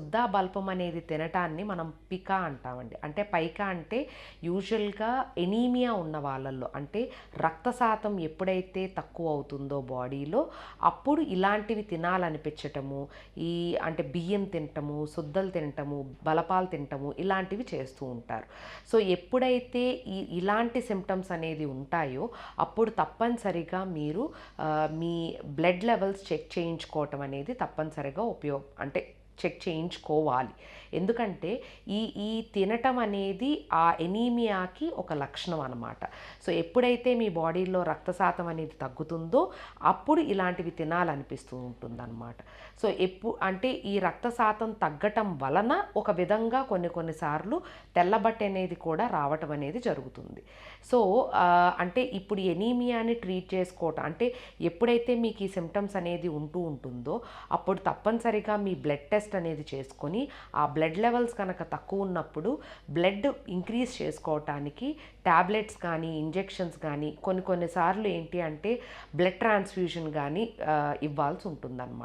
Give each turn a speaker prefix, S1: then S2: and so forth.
S1: శుద్ధ బల్పం అనేది తినటాన్ని మనం పికా అంటామండి. అంటే పైకా అంటే యూజువల్గా ఎనీమియా ఉన్న వాళ్ళల్లో అంటే రక్త శాతం ఎప్పుడైతే తక్కువ అవుతుందో బాడీలో అప్పుడు ఇలాంటివి తినాలనిపించటము ఈ అంటే బియ్యం తినటము శుద్ధలు తినటము బలపాలు తినటము ఇలాంటివి చేస్తూ ఉంటారు. సో ఎప్పుడైతే ఈ ఇలాంటి సిమ్టమ్స్ అనేది ఉంటాయో అప్పుడు తప్పనిసరిగా మీరు మీ బ్లడ్ లెవెల్స్ చెక్ చేయించుకోవటం అనేది తప్పనిసరిగా ఉపయోగం అంటే చెక్ చేయించుకోవాలి. ఎందుకంటే ఈ ఈ తినటం అనేది ఆ ఎనీమియాకి ఒక లక్షణం అనమాట సో ఎప్పుడైతే మీ బాడీలో రక్త శాతం అనేది తగ్గుతుందో అప్పుడు ఇలాంటివి తినాలనిపిస్తూ ఉంటుందన్నమాట. సో ఎప్పు అంటే ఈ రక్త శాతం తగ్గటం వలన ఒక విధంగా కొన్ని కొన్నిసార్లు తెల్లబట్ట అనేది కూడా రావటం అనేది జరుగుతుంది. సో అంటే ఇప్పుడు ఎనీమియాని ట్రీట్ చేసుకోవటం అంటే ఎప్పుడైతే మీకు ఈ సిమ్టమ్స్ అనేది ఉంటూ ఉంటుందో అప్పుడు తప్పనిసరిగా మీ బ్లడ్ టెస్ట్ అనేది చేసుకొని ఆ బ్లడ్ లెవెల్స్ కనుక తక్కువ ఉన్నప్పుడు బ్లడ్ ఇంక్రీజ్ చేసుకోవటానికి ట్యాబ్లెట్స్ కానీ ఇంజెక్షన్స్ కానీ కొన్ని కొన్నిసార్లు ఏంటి అంటే బ్లడ్ ట్రాన్స్ఫ్యూషన్ కానీ ఇవ్వాల్సి ఉంటుందన్నమాట.